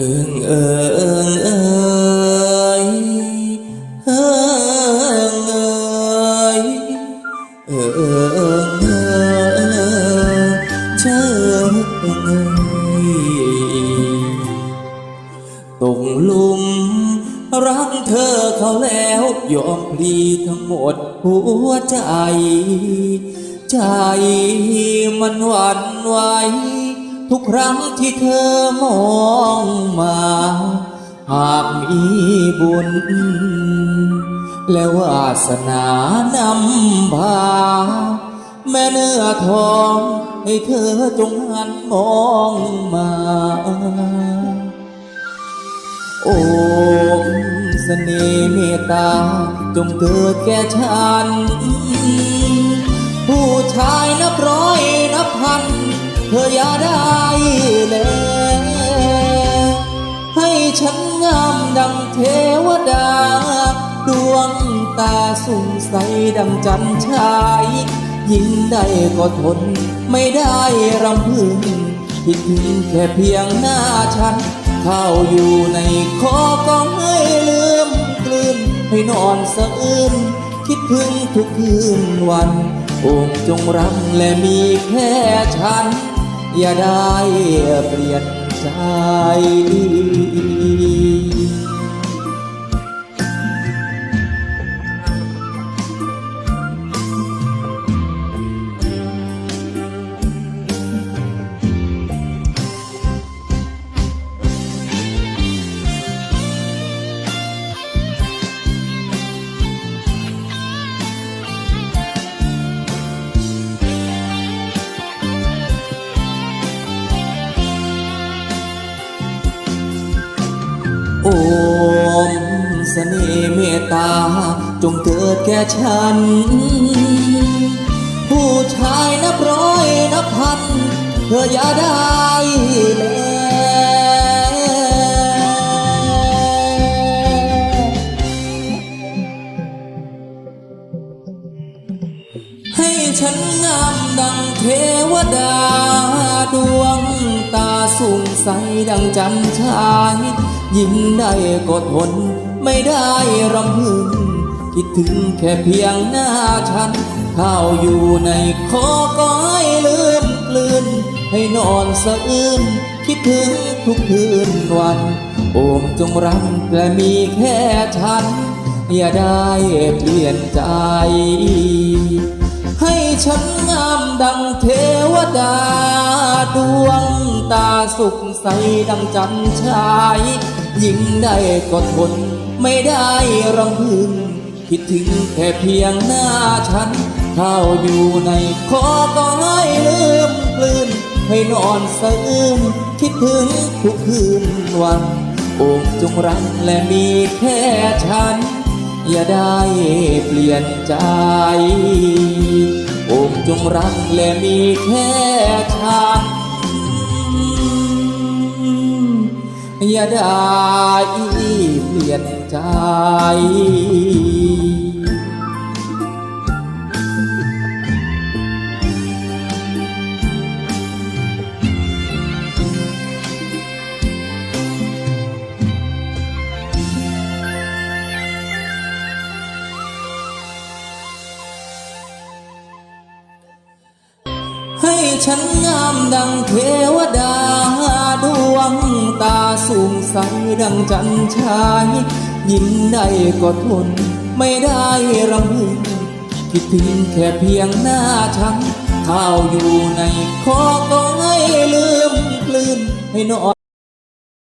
อิงเอิงเอิงเอิงเอยเอิงเอิงเอยเชิญเอยตกลุมรักเธอเขาแล้วยอมพลีทั้งหมดหัวใจ ใจมันหวั่นไหว ทุกครั้งที่เธอมองมา หากมีบุญ และวาสนานำพา แม่เนื้อทองให้เธอจงหันมองมา โอ้เสน่ห์เมตตาจงเกิดแก่ฉัน ผู้ชายนับร้อยนับพัน เธออย่าได้ ดังเทวดา ดวงตาสุ่งใสดังจันทรายยิ่งได้ก็ทนไม่ได้รำพึงคิดถึงแค่เพียงหน้าฉัน เข้าอยู่ในคอก็ให้ลืมกลืนให้นอนสะอื้นคิดถึงทุกคืนวันองค์จงรักและมีแค่ฉัน อย่าได้เปลี่ยนใจ สน่ห์เมตตา จงเกิดแก่ฉัน ผู้ชายนับร้อยนับพัน เธออย่าได้แลให้ฉันงามดังเทวดา ดวงตาสูงใสดังจันทราย ยิ่งได้ก็ทน ไม่ได้รำพึง คิดถึงแค่เพียงหน้าฉัน ข้าวอยู่ในคอก็ให้ลืมกลืน ให้นอนสะอื้นคิดถึงทุกคืนวัน โอมจงรักและมีแค่ฉัน อย่าได้เปลี่ยนใจ ให้ฉันงามดังเทวดาดวงตาสุขใสดังจันทรายยิ่งได้ก็ทน ไม่ได้รำพึง คิดถึงแค่เพียงหน้าฉันเข้าอยู่ในคอก็ให้ลืมกลืน ให้นอนสะอื้นคิดถึงทุกคืนวันโอ้จงรักและมีแค่ฉัน อย่าได้เปลี่ยนใจโอ้จงรักและมีแค่ฉัน อย่าได้เปลี่ยนใจ ให้ฉันงามดังเทวดา งตาสูงใสดังจันชายยิ้มได้ก็ทน ไม่ได้รำพึงคิดถึงแค่เพียงหน้าฉันข้าวอยู่ในคอก็ให้ลืมกลืนให้นอน